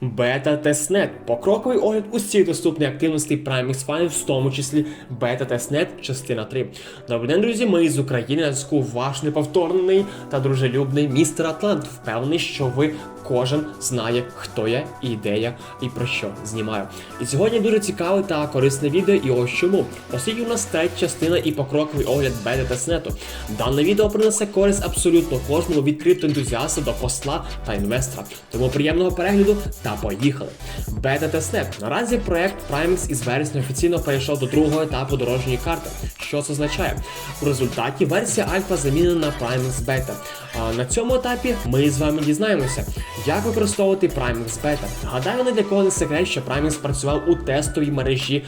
Бета-тестнет. Покроковий огляд усіх доступних активностей Primex Files, в тому числі Бета-тестнет, частина 3. Добрий день, друзі, ми з України на зв'язку ваш неповторний та дружелюбний містер Атлант. Впевнений, що ви кожен знає, хто я і де я і про що знімаю. І сьогодні дуже цікаве та корисне відео, і ось чому. Оскільки у нас третя частина і покроковий огляд бета-тестнету. Дане відео принесе користь абсолютно кожному від криптоентузіаста до посла та інвестора. Тому приємного перегляду та поїхали. Бета-тестнет. Наразі проект Primes із вересня офіційно перейшов до другого етапу дорожньої карти. Що це означає? У результаті версія Альфа замінена на Primex Beta. А на цьому етапі ми з вами дізнаємося, як використовувати Primex Beta. Гадаю, не для кого не секрет, що Primex працював у тестовій мережі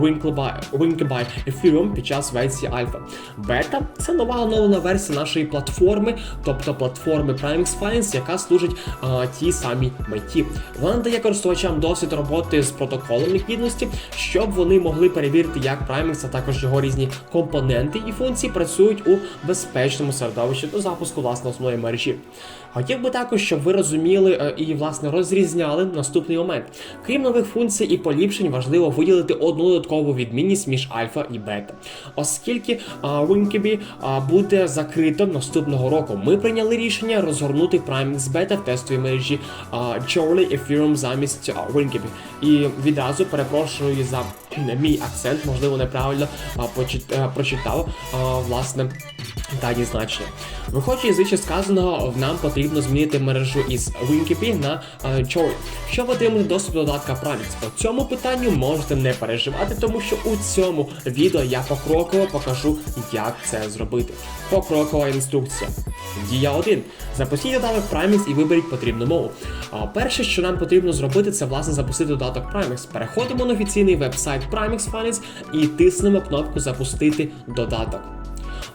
Winkleby Ethereum під час версії Альфа. Бета це нова оновлена версія нашої платформи, тобто платформи Primex Finance, яка служить а, тій самій меті. Вона дає користувачам досвід роботи з протоколом ліквідності, щоб вони могли перевірити, як Primex, а також його різні компоненти і функції працюють у безпечному середовищі до запуску власне основної мережі. Хотів би також, щоб ви розуміли е, і власне розрізняли наступний момент. Крім нових функцій і поліпшень, важливо виділити одну додаткову відмінність між альфа і бета. Оскільки Winkeby буде закрито наступного року, ми прийняли рішення розгорнути Primex Beta в тестовій мережі Jolly Ethereum замість Winkeby. І відразу перепрошую за мій акцент, можливо, неправильно е, прочитав власне дані значення. Виходячи з вище нам потрібно змінити мережу із WinKP на е, Joy, щоб отримати доступ до додатка Primex. По цьому питанню можете не переживати, тому що у цьому відео я покроково покажу, як це зробити. Покрокова інструкція. Дія 1. Запустіть додаток Primex і виберіть потрібну мову. А перше, що нам потрібно зробити, це власне запустити додаток Primex. Переходимо на офіційний веб-сайт Primex Finance і тиснемо кнопку Запустити додаток.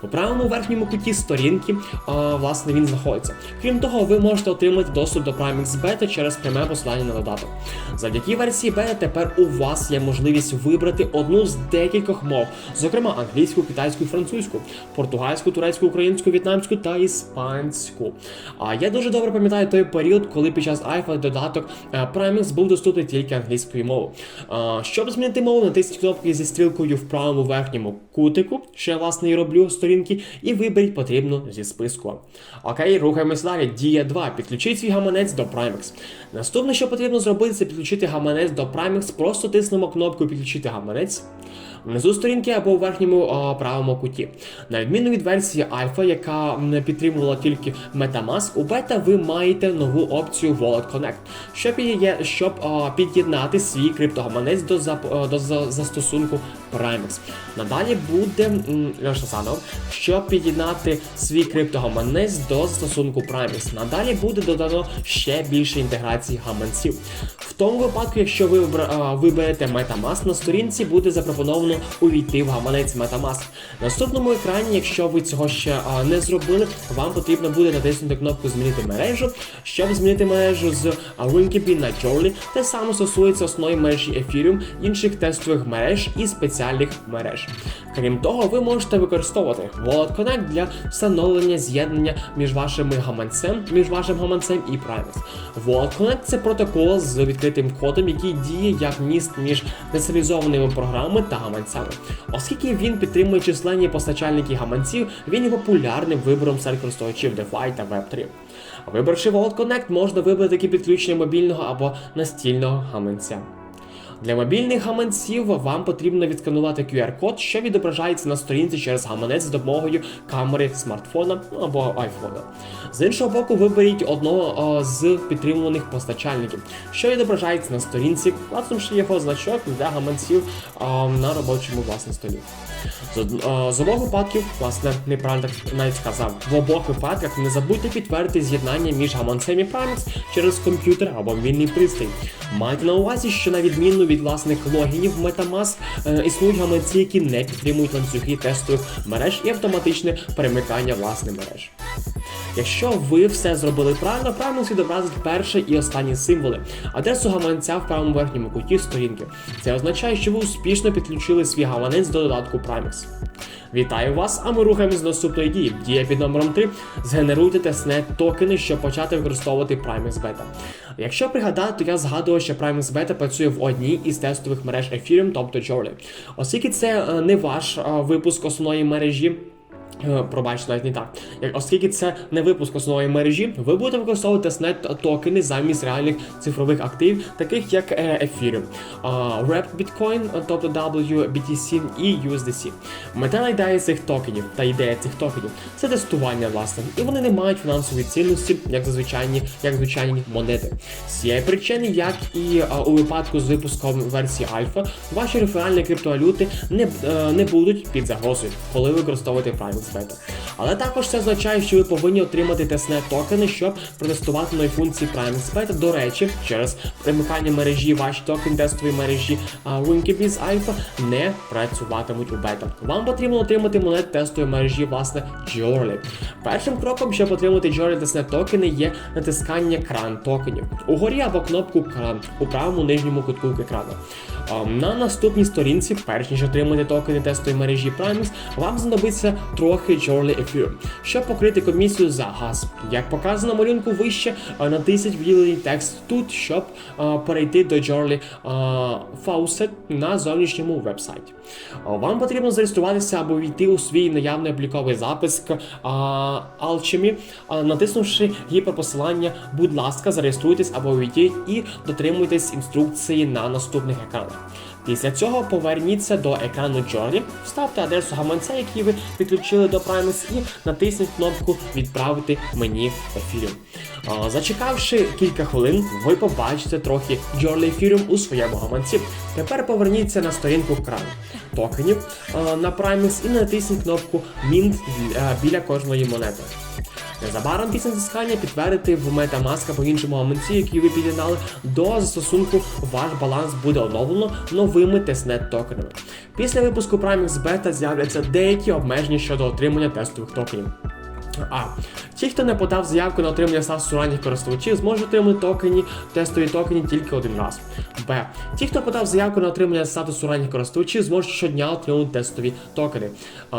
У правому верхньому куті сторінки, а, власне, він знаходиться. Крім того, ви можете отримати доступ до Primex Beta через пряме посилання на додаток. Завдяки версії Beta тепер у вас є можливість вибрати одну з декількох мов, зокрема англійську, китайську, французьку, португальську, турецьку, українську, в'єтнамську та іспанську. А я дуже добре пам'ятаю той період, коли під час Альфа додаток е, Primex був доступний тільки англійською мовою. А, Щоб змінити мову, натисніть кнопки зі стрілкою в правому верхньому кутику, що я власне і роблю сторінки, і виберіть потрібну зі списку. Окей, рухаємось далі. Дія 2. Підключіть свій гаманець до Primex. Наступне, що потрібно зробити, це підключити гаманець до Primex. Просто тиснемо кнопку Підключити гаманець. Внизу сторінки або у верхньому о, правому куті. На відміну від версії Альфа, яка підтримувала тільки Metamask, у бета ви маєте нову опцію Wallet Connect, щоб, є, щоб о, під'єднати свій криптогаманець до, зап- до за- застосунку Primex. Надалі буде Льоша Санов, щоб під'єднати свій криптогаманець до застосунку Primex. Надалі буде додано ще більше інтеграції гаманців. В тому випадку, якщо ви а, виберете Metamask, на сторінці буде запропоновано увійти в гаманець Metamask. На наступному екрані, якщо ви цього ще а, не зробили, вам потрібно буде натиснути кнопку Змінити мережу, щоб змінити мережу з а, на Jolly. Те саме стосується основної мережі Ethereum, інших тестових мереж і спеціальних мереж. Крім того, ви можете використовувати Wallet Connect для встановлення з'єднання між вашими гаманцем, між вашим гаманцем і Primex. Wallet Connect це протокол з відкритим кодом, який діє як міст між децентралізованими програмами та гаманцями. Оскільки він підтримує численні постачальники гаманців, він є популярним вибором серед користувачів DeFi та Web3. Вибравши Wallet Connect, можна вибрати такі підключення мобільного або настільного гаманця. Для мобільних гаманців вам потрібно відсканувати QR-код, що відображається на сторінці через гаманець з допомогою камери смартфона або айфона. З іншого боку, виберіть одного о, з підтримуваних постачальників, що відображається на сторінці, клацнувши його значок для гаманців о, на робочому власне столі. З, з обох випадків, власне, неправильно навіть сказав, в обох випадках не забудьте підтвердити з'єднання між гаманцем і Primex через комп'ютер або мобільний пристрій. Майте на увазі, що на відміну від власних логінів Metamask е, існують гаманці, які не підтримують ланцюги тестових мереж і автоматичне перемикання власних мереж. Якщо ви все зробили правильно, Primex відобразить перші і останні символи, адресу гаманця в правому верхньому куті сторінки. Це означає, що ви успішно підключили свій гаманець до додатку Primex. Вітаю вас, а ми рухаємось до наступної дії. Дія під номером 3. Згенеруйте тестнет токени, щоб почати використовувати Primex Beta. Якщо пригадати, то я згадував, що Primex Beta працює в одній із тестових мереж Ethereum, тобто Journey. Оскільки це е, не ваш е, випуск основної мережі. Е, Пробачте, навіть не так. Оскільки це не випуск основної мережі, ви будете використовувати тестнет токени замість реальних цифрових активів, таких як е, Ethereum, Wrapped Bitcoin, тобто WBTC і USDC. Мета ідея цих токенів та ідея цих токенів це тестування, власне, і вони не мають фінансової цінності, як зазвичайні, як звичайні монети. З цієї причини, як і у випадку з випуском версії Альфа, ваші реферальні криптовалюти не, е, не будуть під загрозою, коли ви використовуєте Primex Beta. Але також це означає, що ви повинні отримати тестнет токени, щоб протестувати нові функції Primex Beta. До речі, через примикання мережі ваші токени тестової мережі Runkebiz Alpha не працюватимуть у бета. Вам потрібно отримати монет тестової мережі, власне, Jolly. Першим кроком, щоб отримати Jolly тестнет токени, є натискання кран токенів. Угорі або кнопку кран у правому нижньому кутку екрану. На наступній сторінці, перш ніж отримати токени тестової мережі Primex, вам знадобиться трохи Jolly Ethereum, щоб покрити комісію за газ. Як показано на малюнку вище, а, натисніть виділений текст тут, щоб а, перейти до а, Faucet на зовнішньому вебсайті. Вам потрібно зареєструватися або війти у свій наявний обліковий запис а, Alchemy, а, натиснувши гіперпосилання, будь ласка, зареєструйтесь або війдіть і дотримуйтесь інструкції на наступних екранах. Після цього поверніться до екрану Journey, вставте адресу гаманця, який ви підключили до Primus, і натисніть кнопку Відправити мені. А, Зачекавши кілька хвилин, ви побачите трохи Journey Ethereum у своєму гаманці. Тепер поверніться на сторінку крану токенів на Primus і натисніть кнопку Mint е, біля кожної монети. Незабаром після натискання підтвердити в MetaMask або іншому гаманці, який ви підігнали, до застосунку ваш баланс буде оновлено новими тестнет токенами. Після випуску Primex Beta з'являться деякі обмеження щодо отримання тестових токенів. А. Ті, хто не подав заявку на отримання статусу ранніх користувачів, зможуть отримати токені, тестові токені тільки один раз. Б. Ті, хто подав заявку на отримання статусу ранніх користувачів, зможуть щодня отримати тестові токени.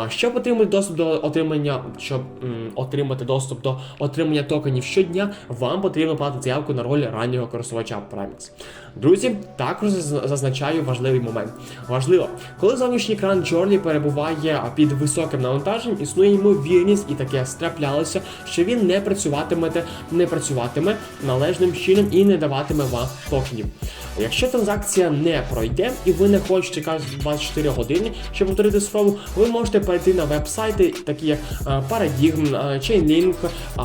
Щоб отримати доступ до отримання, щоб м, отримати доступ до отримання токенів щодня, вам потрібно подати заявку на роль раннього користувача Primex. Друзі, також зазначаю важливий момент. Важливо, коли зовнішній екран Journey перебуває під високим навантаженням, існує ймовірність, і таке страплялося, що він не працюватиме, не працюватиме належним чином і не даватиме вам токенів. Якщо транзакція не пройде і ви не хочете чекати 24 години, щоб повторити спробу, ви можете перейти на веб-сайти, такі як е, Paradigm, е, Chainlink, е,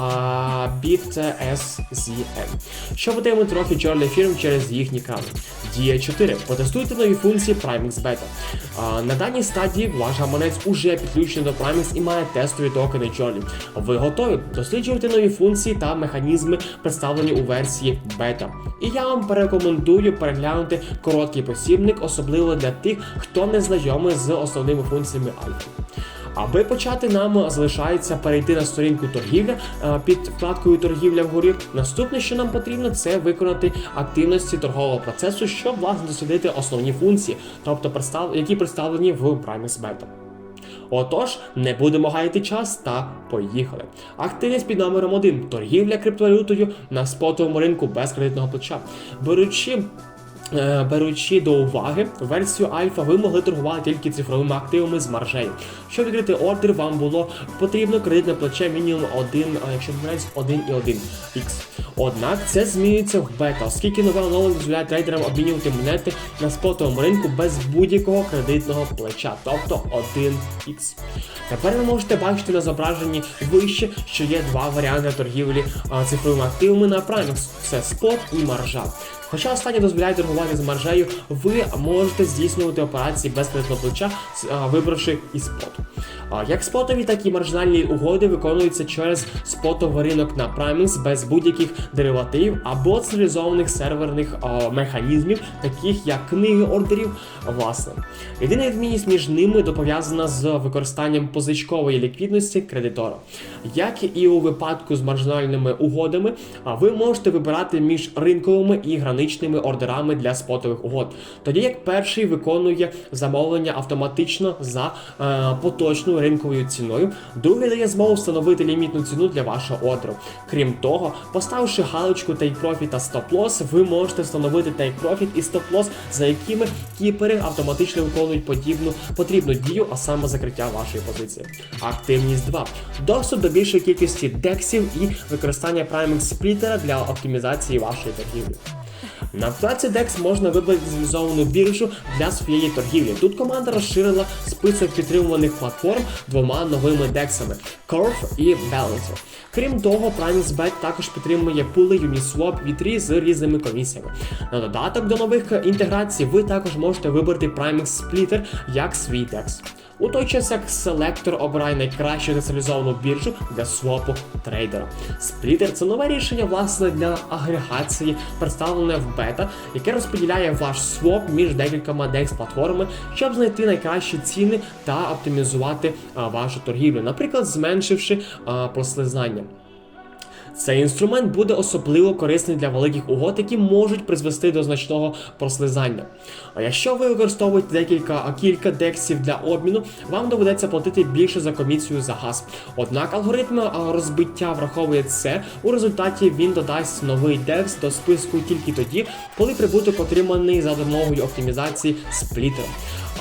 BitSZN, щоб отримати трохи чорний фірм через їхні крани. Дія 4. Потестуйте нові функції Primex Beta. На даній стадії ваш гаманець уже підключений до Primex і має тестові токени Journey. Ви готові досліджувати нові функції та механізми, представлені у версії бета. І я вам порекомендую переглянути короткий посібник, особливо для тих, хто не знайомий з основними функціями Альфа. Аби почати, нам залишається перейти на сторінку торгівля е, під вкладкою торгівля вгорі. Наступне, що нам потрібно, це виконати активності торгового процесу, щоб власне дослідити основні функції, тобто які представлені в Primus Beta. Отож, не будемо гаяти час та поїхали. Активність під номером 1. Торгівля криптовалютою на спотовому ринку без кредитного плеча. Беручи Беручи до уваги версію Альфа, ви могли торгувати тільки цифровими активами з маржею. Щоб відкрити ордер, вам було потрібно кредитне плече мінімум 1, а якщо помиляюсь, 1,1 x Однак це змінюється в бета, оскільки нове оновлення дозволяє трейдерам обмінювати монети на спотовому ринку без будь-якого кредитного плеча, тобто 1x. Тепер ви можете бачити на зображенні вище, що є два варіанти торгівлі цифровими активами на Primex. Це спот і маржа. Хоча останнє дозволяє торгувати з маржею, ви можете здійснювати операції без кредитного плеча, вибравши із спот. Як спотові, так і маржинальні угоди виконуються через спотовий ринок на Primex без будь-яких деривативів або централізованих серверних механізмів, таких як книги ордерів. Власне, єдина відмінність між ними допов'язана з використанням позичкової ліквідності кредитора. Як і у випадку з маржинальними угодами, а, ви можете вибирати між ринковими і граничними ордерами для спотових угод. Тоді як перший виконує замовлення автоматично за е, ринковою ціною, другий дає змогу встановити лімітну ціну для вашого ордеру. Крім того, поставивши галочку Take Profit та Stop Loss, ви можете встановити Take Profit і Stop Loss, за якими кіпери автоматично виконують подібну потрібну дію, а саме закриття вашої позиції. Активність 2. Доступ до більшої кількості дексів і використання Priming сплітера для оптимізації вашої торгівлі. На вкладці DEX можна вибрати цивілізовану біржу для своєї торгівлі. Тут команда розширила список підтримуваних платформ двома новими дексами Curve і Balancer. Крім того, PrimeXBet також підтримує пули Uniswap V3 з різними комісіями. На додаток до нових інтеграцій ви також можете вибрати Primex Splitter як свій DEX. У той час як селектор обирає найкращу децентралізовану біржу для свопу трейдера. Сплітер це нове рішення власне для агрегації, представлене в бета, яке розподіляє ваш своп між декількома DEX платформами, щоб знайти найкращі ціни та оптимізувати вашу торгівлю, наприклад, зменшивши прослизнання. Цей інструмент буде особливо корисний для великих угод, які можуть призвести до значного прослизання. А якщо ви використовуєте декілька а кілька дексів для обміну, вам доведеться платити більше за комісію за газ. Однак алгоритм розбиття враховує це. У результаті він додасть новий декс до списку тільки тоді, коли прибуток отриманий за допомогою оптимізації сплітера.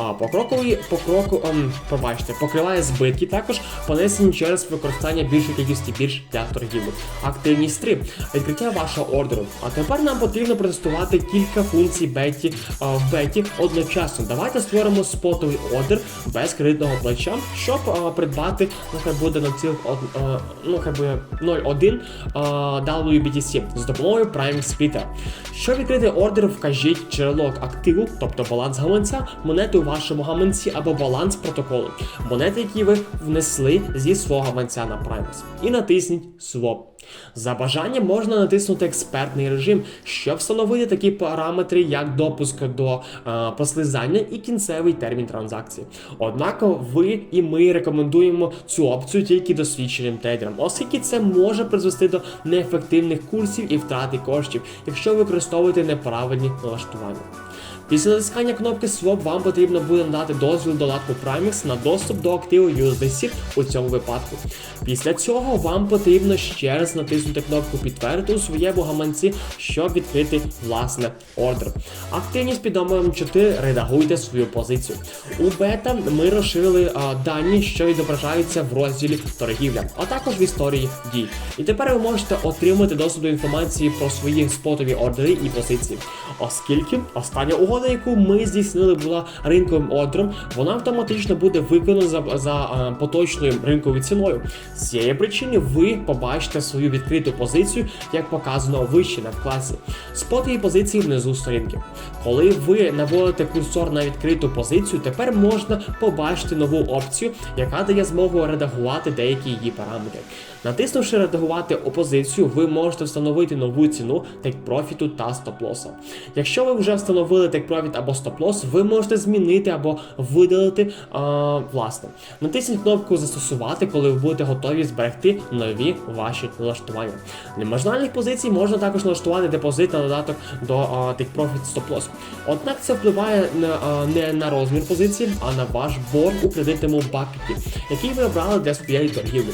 А покроковий покроку, ем, пробачте, покриває збитки також понесені через використання більшої кількості бірж для торгівлі. Активність 3. Відкриття вашого ордеру. А тепер нам потрібно протестувати кілька функцій беті а, в беті одночасно. Давайте створимо спотовий ордер без кредитного плеча, щоб а, придбати, ну хай буде на од, а, ну хай буде 0,1 а, WBTC з допомогою Prime Splitter. Щоб відкрити ордер, вкажіть джерело активу, тобто баланс гаманця, монети у вашому гаманці або баланс протоколу, монети, які ви внесли зі свого гаманця на Primus. І натисніть Swap. За бажанням можна натиснути експертний режим, щоб встановити такі параметри, як допуск до е, прослизання і кінцевий термін транзакції. Однак ви і ми рекомендуємо цю опцію тільки досвідченим трейдерам, оскільки це може призвести до неефективних курсів і втрати коштів, якщо ви використовуєте неправильні налаштування. Після натискання кнопки Swap вам потрібно буде надати дозвіл додатку Primex на доступ до активу USDC у цьому випадку. Після цього вам потрібно ще раз натиснути кнопку підтвердити у своєму гаманці, щоб відкрити власне ордер. Активність під номером 4 редагуйте свою позицію. У бета ми розширили а, дані, що відображаються в розділі торгівля, а також в історії дій. І тепер ви можете отримати доступ до інформації про свої спотові ордери і позиції. Оскільки остання угода, яку ми здійснили, була ринковим ордером, вона автоматично буде виконана за, за а, поточною ринковою ціною. З цієї причини ви побачите свою відкриту позицію, як показано вище на вкладці. Спотові позиції внизу сторінки. Коли ви наводите курсор на відкриту позицію, тепер можна побачити нову опцію, яка дає змогу редагувати деякі її параметри. Натиснувши редагувати опозицію, ви можете встановити нову ціну тейк-профіту та стоп-лоса. Якщо ви вже встановили тейк-профіт або стоп-лос, ви можете змінити або видалити а, власне. Натисніть кнопку Застосувати, коли ви будете готові зберегти нові ваші налаштування. Для позицій можна також налаштувати депозит на додаток до тейк-профіт стоп-лос. Однак це впливає не, а, не на розмір позиції, а на ваш борг у кредитному бакеті, який ви обрали для своєї торгівлі.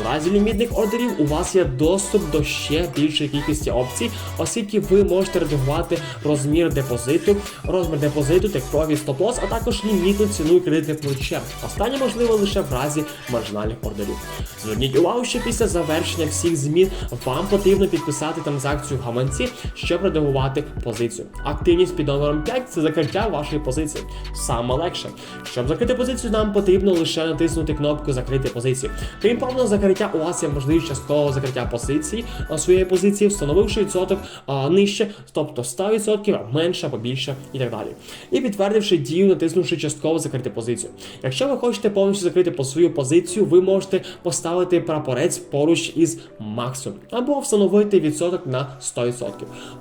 У разі лімітних ордерів у вас є доступ до ще більшої кількості опцій, оскільки ви можете редагувати розмір депозиту, розмір депозиту, текпрові стоп-лос, а також лімітну ціну і кредитне плече. Останнє можливо лише в разі маржинальних ордерів. Зверніть увагу, що після завершення всіх змін вам потрібно підписати транзакцію в гаманці, щоб редагувати позицію. Активність під номером 5 це закриття вашої позиції. Саме легше. Щоб закрити позицію, нам потрібно лише натиснути кнопку Закрити позицію. Крім повного закриття, у вас є можливість часткового закриття позиції а, своєї позиції, встановивши відсоток а, нижче, тобто 100%, менше або більше і так далі. І підтвердивши дію, натиснувши частково закрити позицію. Якщо ви хочете повністю закрити по свою позицію, ви можете поставити прапорець поруч із максимум або встановити відсоток на 100%.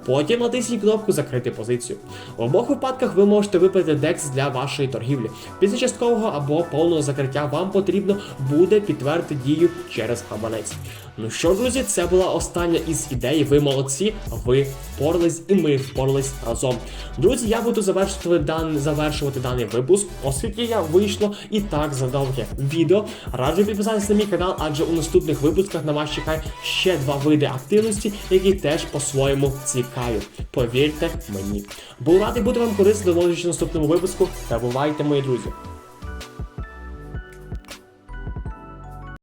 Потім натисніть кнопку Закрити позицію. В обох випадках ви можете виплатити декс для вашої торгівлі. Після часткового або повного закриття вам потрібно буде підтвердити дію через гаманець. Ну що, друзі, це була остання із ідей. Ви молодці, ви впорались і ми впорались разом. Друзі, я буду завершувати дан, завершувати даний випуск, оскільки я вийшло і так задовге відео. Раджу підписатися на мій канал, адже у наступних випусках на вас чекає ще два види активності, які теж по-своєму цікаві. Повірте мені. Був радий бути вам корисним, до наступному випуску. Та бувайте, мої друзі.